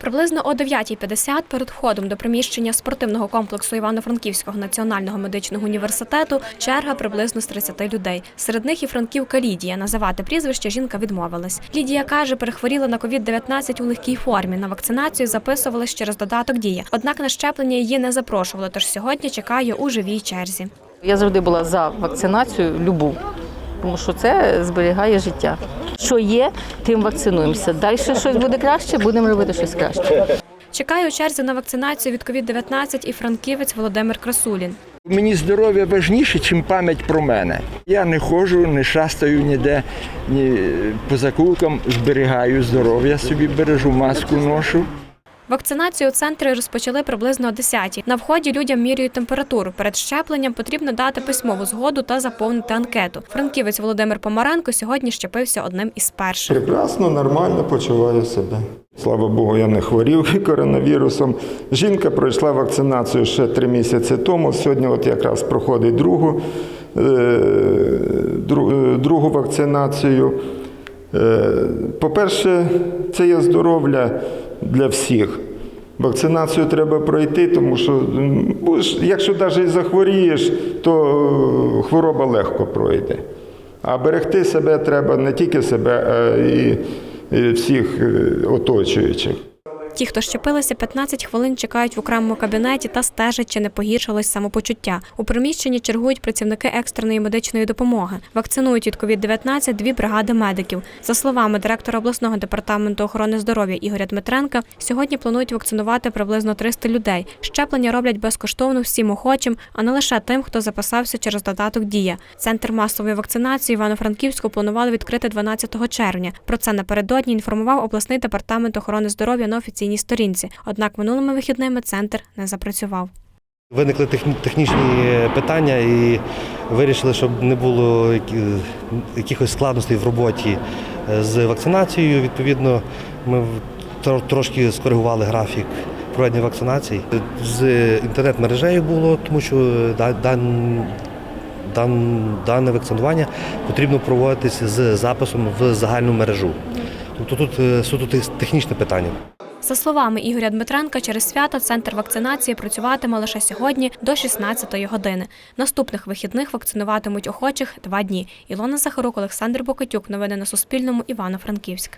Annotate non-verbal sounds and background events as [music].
Приблизно о 9.50 перед входом до приміщення спортивного комплексу Івано-Франківського національного медичного університету черга приблизно з 30 людей. Серед них і франківка Лідія. Називати прізвище жінка відмовилась. Лідія каже, перехворіла на COVID-19 у легкій формі. На вакцинацію записувалась через додаток дія. Однак на щеплення її не запрошували, тож сьогодні чекає у живій черзі. Я завжди була за вакцинацію любу, тому що це зберігає життя. Що є, тим вакцинуємося. Далі щось буде краще, будемо робити щось краще. Чекає у черзі на вакцинацію від COVID-19 і франківець Володимир Красулін. Мені здоров'я важніше, ніж пам'ять про мене. Я не ходжу, не шастаю ніде, ні по закулкам зберігаю здоров'я собі, бережу маску ношу. Вакцинацію у центрі розпочали приблизно о 10 На вході людям міряють температуру. Перед щепленням потрібно дати письмову згоду та заповнити анкету. Франківець Володимир Помаренко сьогодні щепився одним із перших. Прекрасно, нормально почуваю себе. Слава Богу, я не хворів [laughs] коронавірусом. Жінка пройшла вакцинацію ще три місяці тому. Сьогодні, от якраз проходить другу, е, е, другу вакцинацію. Е, По-перше, це є здоров'я для всіх. Вакцинацію треба пройти, тому що якщо навіть захворієш, то е, хвороба легко пройде. А берегти себе треба не тільки себе, а і всіх е, оточуючих. Ті, хто щепилися, 15 хвилин чекають в окремому кабінеті та стежать, чи не погіршилось самопочуття. У приміщенні чергують працівники екстреної медичної допомоги. Вакцинують від COVID-19 дві бригади медиків. За словами директора обласного департаменту охорони здоров'я Ігоря Дмитренка, сьогодні планують вакцинувати приблизно 300 людей. Щеплення роблять безкоштовно всім охочим, а не лише тим, хто записався через додаток Дія. Центр масової вакцинації Івано-Франківську планували відкрити 12 червня. Про це напередодні інформував обласний департамент охорони здоров'я на офіційній сторінці. Однак минулими вихідними центр не запрацював. Виникли технічні питання і вирішили, щоб не було якихось складностей в роботі е, з вакцинацією. Відповідно, ми трошки скоригували графік проведення вакцинації. З інтернет-мережею було, тому що дан- дане вакцинування потрібно проводитися з записом в загальну мережу. Тобто тут е, суто технічне питання. За словами Ігоря Дмитренка, через свято центр вакцинації працюватиме лише сьогодні до 16-ї години. Наступних вихідних вакцинуватимуть охочих два дні. Ілона Захарук, Олександр Бокатюк. Новини на Суспільному. Івано-Франківськ.